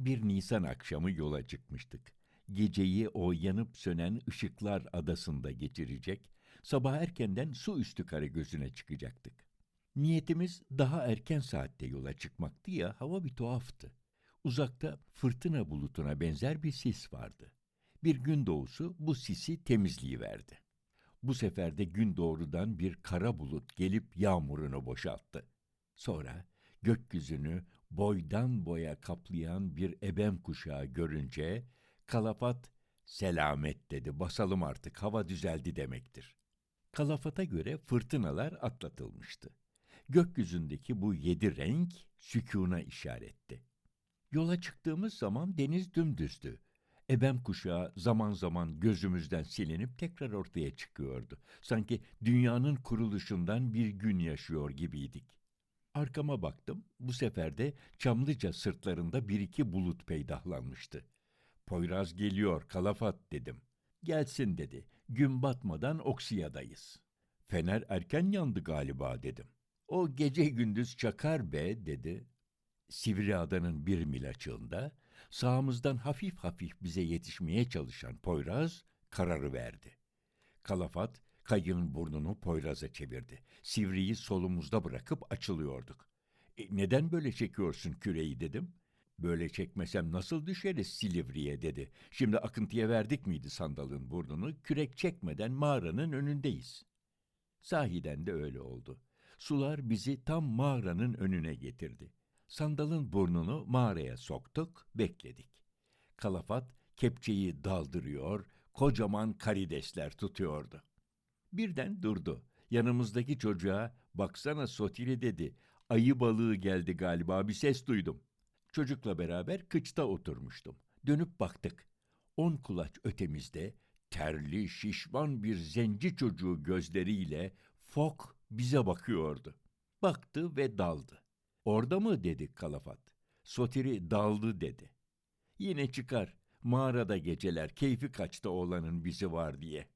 Bir Nisan akşamı yola çıkmıştık. Geceyi o yanıp sönen ışıklar adasında geçirecek, sabah erkenden su üstü Karagözü'ne çıkacaktık. Niyetimiz daha erken saatte yola çıkmaktı ya hava bir tuhaftı. Uzakta fırtına bulutuna benzer bir sis vardı. Bir gün doğusu bu sisi temizliğiverdi. Bu sefer de gün doğrudan bir kara bulut gelip yağmurunu boşalttı. Sonra gökyüzünü boydan boya kaplayan bir ebem kuşağı görünce kalafat selamet dedi basalım artık hava düzeldi demektir. Kalafata göre fırtınalar atlatılmıştı. Gökyüzündeki bu yedi renk sükûna işaretti. Yola çıktığımız zaman deniz dümdüzdü. Ebem kuşağı zaman zaman gözümüzden silinip tekrar ortaya çıkıyordu. Sanki dünyanın kuruluşundan bir gün yaşıyor gibiydik. Arkama baktım. Bu sefer de Çamlıca sırtlarında bir iki bulut peydahlanmıştı. Poyraz geliyor, kalafat dedim. Gelsin dedi. Gün batmadan Oksiya'dayız. Fener erken yandı galiba dedim. O gece gündüz çakar be dedi. Sivriada'nın bir mil açığında sağımızdan hafif hafif bize yetişmeye çalışan Poyraz kararı verdi. Kalafat kayığın burnunu Poyraz'a çevirdi. Sivriyi solumuzda bırakıp açılıyorduk. E, neden böyle çekiyorsun küreyi dedim. Böyle çekmesem nasıl düşeriz Silivri'ye dedi. Şimdi akıntıya verdik miydi sandalın burnunu? Kürek çekmeden mağaranın önündeyiz. Sahiden de öyle oldu. Sular bizi tam mağaranın önüne getirdi. Sandalın burnunu mağaraya soktuk, bekledik. Kalafat kepçeyi daldırıyor, kocaman karidesler tutuyordu. Birden durdu. Yanımızdaki çocuğa baksana Sotiri dedi. Ayı balığı geldi galiba bir ses duydum. Çocukla beraber kıçta oturmuştum. Dönüp baktık. On kulaç ötemizde terli, şişman bir zenci çocuğu gözleriyle fok bize bakıyordu. Baktı ve daldı. Orada mı dedik kalafat. Sotiri daldı dedi. Yine çıkar. Mağarada geceler keyfi kaçta oğlanın bizi var diye.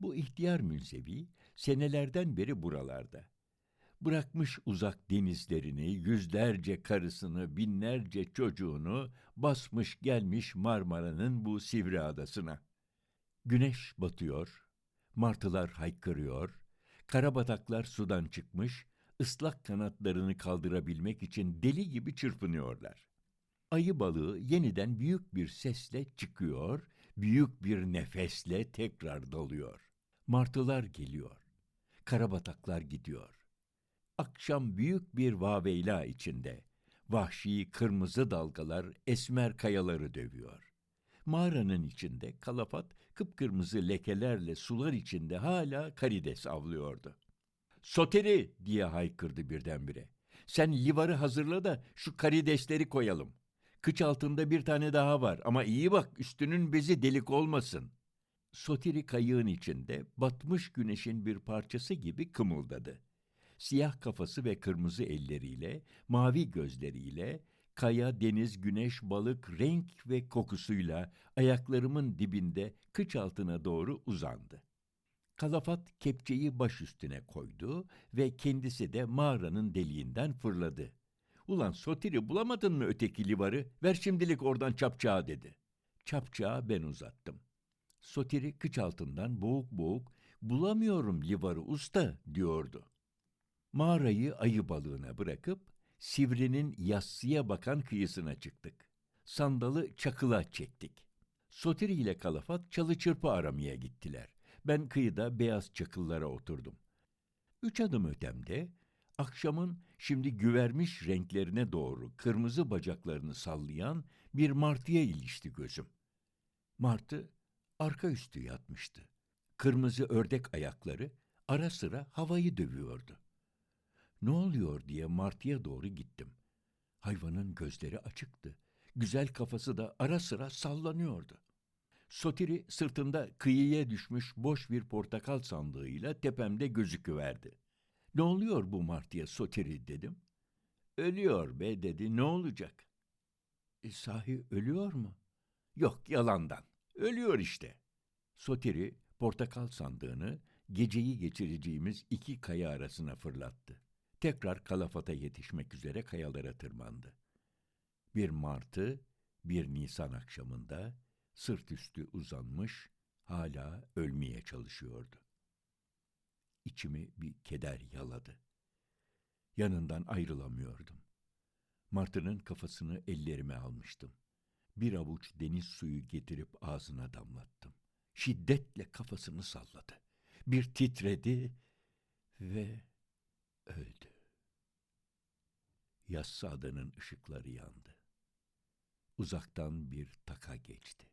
Bu ihtiyar münzevi senelerden beri buralarda. Bırakmış uzak denizlerini, yüzlerce karısını, binlerce çocuğunu basmış gelmiş Marmara'nın bu sivri adasına. Güneş batıyor, martılar haykırıyor, karabataklar sudan çıkmış, ıslak kanatlarını kaldırabilmek için deli gibi çırpınıyorlar. Ayı balığı yeniden büyük bir sesle çıkıyor, büyük bir nefesle tekrar dalıyor. Martılar geliyor, karabataklar gidiyor. Akşam büyük bir vaveyla içinde, vahşi kırmızı dalgalar esmer kayaları dövüyor. Mağaranın içinde kalafat kıpkırmızı lekelerle sular içinde hala karides avlıyordu. Soteri diye haykırdı birdenbire. Sen livarı hazırla da şu karidesleri koyalım. Kıç altında bir tane daha var ama iyi bak üstünün bezi delik olmasın. Sotiri kayığın içinde batmış güneşin bir parçası gibi kımıldadı. Siyah kafası ve kırmızı elleriyle, mavi gözleriyle, kaya, deniz, güneş, balık, renk ve kokusuyla ayaklarımın dibinde kıç altına doğru uzandı. Kalafat kepçeyi baş üstüne koydu ve kendisi de mağaranın deliğinden fırladı. Ulan Sotiri bulamadın mı öteki livarı? Ver şimdilik oradan çapçağı dedi. Çapçağı ben uzattım. Sotiri kıç altından boğuk boğuk bulamıyorum livarı usta diyordu. Mağarayı ayı balığına bırakıp Sivri'nin yassıya bakan kıyısına çıktık. Sandalı çakıla çektik. Sotiri ile Kalafat çalı çırpı aramaya gittiler. Ben kıyıda beyaz çakıllara oturdum. Üç adım ötemde akşamın şimdi güvermiş renklerine doğru kırmızı bacaklarını sallayan bir martıya ilişti gözüm. Martı arka üstü yatmıştı. Kırmızı ördek ayakları ara sıra havayı dövüyordu. Ne oluyor diye martıya doğru gittim. Hayvanın gözleri açıktı. Güzel kafası da ara sıra sallanıyordu. Sotiri sırtında kıyıya düşmüş boş bir portakal sandığıyla tepemde gözüküverdi. Ne oluyor bu martıya Sotiri dedim. Ölüyor be dedi ne olacak? E, sahi ölüyor mu? Yok yalandan. Ölüyor işte. Sotiri portakal sandığını geceyi geçireceğimiz iki kaya arasına fırlattı. Tekrar kalafata yetişmek üzere kayalara tırmandı. Bir martı Bir Nisan akşamında sırt üstü uzanmış, hala ölmeye çalışıyordu. İçimi bir keder yaladı. Yanından ayrılamıyordum. Martı'nın kafasını ellerime almıştım. Bir avuç deniz suyu getirip ağzına damlattım. Şiddetle kafasını salladı. Bir titredi ve öldü. Yassı adanın ışıkları yandı. Uzaktan bir taka geçti.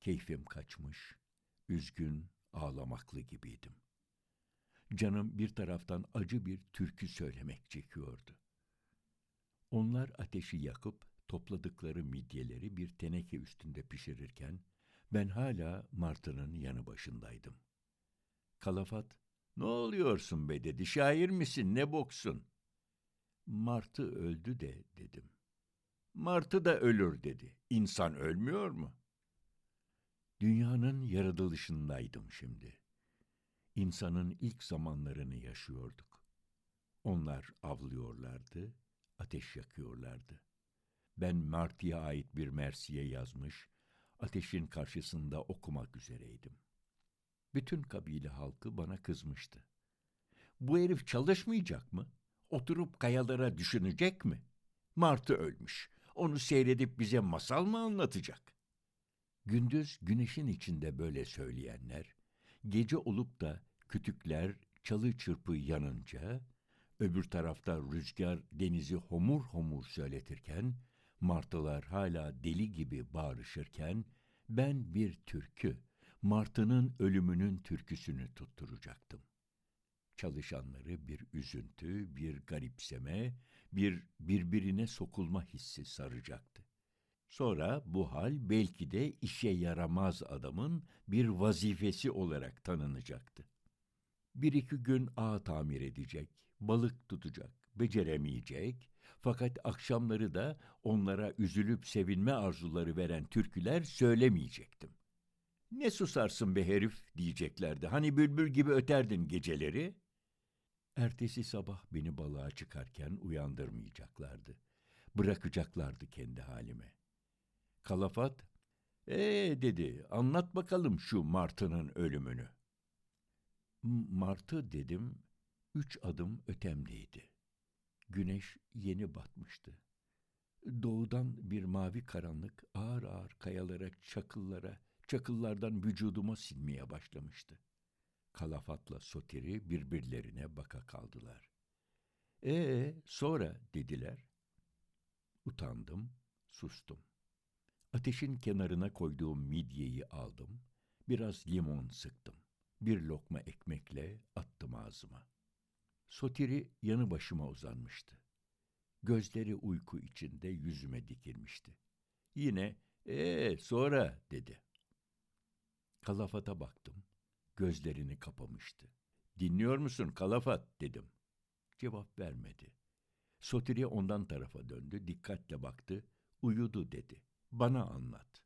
Keyfim kaçmış, üzgün, ağlamaklı gibiydim. Canım bir taraftan acı bir türkü söylemek çekiyordu. Onlar ateşi yakıp topladıkları midyeleri bir teneke üstünde pişirirken ben hala martının yanı başındaydım. Kalafat, ne oluyorsun be dedi, şair misin, ne boksun? Martı öldü de dedim. Martı da ölür dedi. İnsan ölmüyor mu? Dünyanın yaratılışındaydım şimdi. İnsanın ilk zamanlarını yaşıyorduk. Onlar avlıyorlardı, ateş yakıyorlardı. Ben Martı'ya ait bir mersiye yazmış, ateşin karşısında okumak üzereydim. Bütün kabile halkı bana kızmıştı. Bu herif çalışmayacak mı? Oturup kayalara düşünecek mi? Martı ölmüş. Onu seyredip bize masal mı anlatacak? Gündüz güneşin içinde böyle söyleyenler, gece olup da kütükler çalı çırpı yanınca, öbür tarafta rüzgar denizi homur homur söyletirken, martılar hala deli gibi bağırışırken, ben bir türkü, martının ölümünün türküsünü tutturacaktım. Çalışanları bir üzüntü, bir garipseme, bir birbirine sokulma hissi saracaktı. Sonra bu hal belki de işe yaramaz adamın bir vazifesi olarak tanınacaktı. Bir iki gün ağ tamir edecek, balık tutacak, beceremeyecek, fakat akşamları da onlara üzülüp sevinme arzuları veren türküler söylemeyecektim. Ne susarsın be herif diyeceklerdi. Hani bülbül gibi öterdin geceleri. Ertesi sabah beni balığa çıkarken uyandırmayacaklardı. Bırakacaklardı kendi halime. Kalafat, ee dedi, anlat bakalım şu martının ölümünü. Martı dedim, üç adım ötemdeydi. Güneş yeni batmıştı. Doğudan bir mavi karanlık ağır ağır kayalara, çakıllara, çakıllardan vücuduma silmeye başlamıştı. Kalafatla Sotiri birbirlerine baka kaldılar. Ee, sonra dediler. Utandım, sustum. Ateşin kenarına koyduğum midyeyi aldım, biraz limon sıktım. Bir lokma ekmekle attım ağzıma. Sotiri yanı başıma uzanmıştı. Gözleri uyku içinde yüzüme dikilmişti. Yine, ee sonra dedi. Kalafata baktım. Gözlerini kapamıştı. Dinliyor musun Kalafat dedim. Cevap vermedi. Sotiri ondan tarafa döndü, dikkatle baktı. Uyudu dedi. Bana anlat.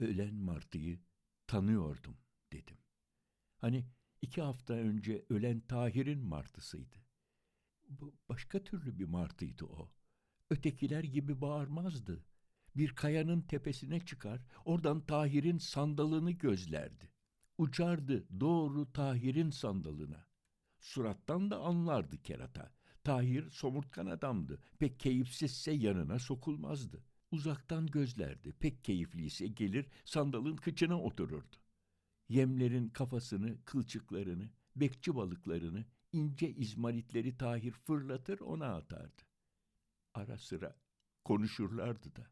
Ölen Martı'yı tanıyordum dedim. Hani iki hafta önce ölen Tahir'in martısıydı. Bu başka türlü bir martıydı o. Ötekiler gibi bağırmazdı. Bir kayanın tepesine çıkar, oradan Tahir'in sandalını gözlerdi. Uçardı doğru Tahir'in sandalına. Surattan da anlardı kerata. Tahir somurtkan adamdı. Pek keyifsizse yanına sokulmazdı. Uzaktan gözlerdi. Pek keyifliyse gelir sandalın kıçına otururdu. Yemlerin kafasını, kılçıklarını, bekçi balıklarını, ince izmaritleri Tahir fırlatır ona atardı. Ara sıra konuşurlardı da.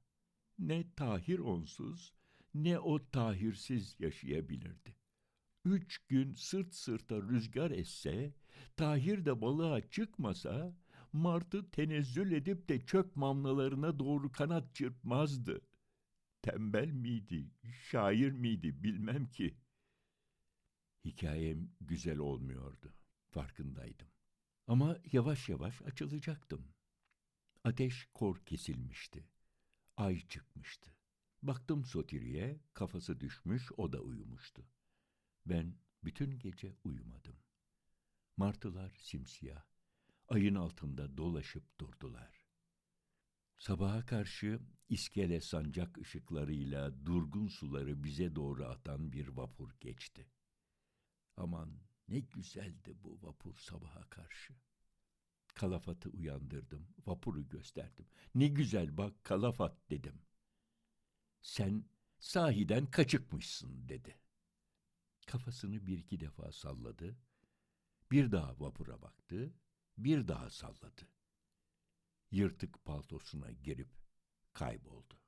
Ne Tahir onsuz, ne o Tahirsiz yaşayabilirdi. Üç gün sırt sırta rüzgar esse, Tahir de balığa çıkmasa, martı tenezzül edip de çök mamlalarına doğru kanat çırpmazdı. Tembel miydi, şair miydi bilmem ki. Hikayem güzel olmuyordu, farkındaydım. Ama yavaş yavaş açılacaktım. Ateş kor kesilmişti. Ay çıkmıştı. Baktım Sotiri'ye, kafası düşmüş, o da uyumuştu. Ben bütün gece uyumadım. Martılar simsiyah, ayın altında dolaşıp durdular. Sabaha karşı iskele sancak ışıklarıyla durgun suları bize doğru atan bir vapur geçti. Aman ne güzeldi bu vapur sabaha karşı. Kalafat'ı uyandırdım, vapuru gösterdim. Ne güzel bak Kalafat dedim. Sen sahiden kaçıkmışsın dedi. Kafasını bir iki defa salladı. Bir daha vapura baktı, bir daha salladı. Yırtık paltosuna girip kayboldu.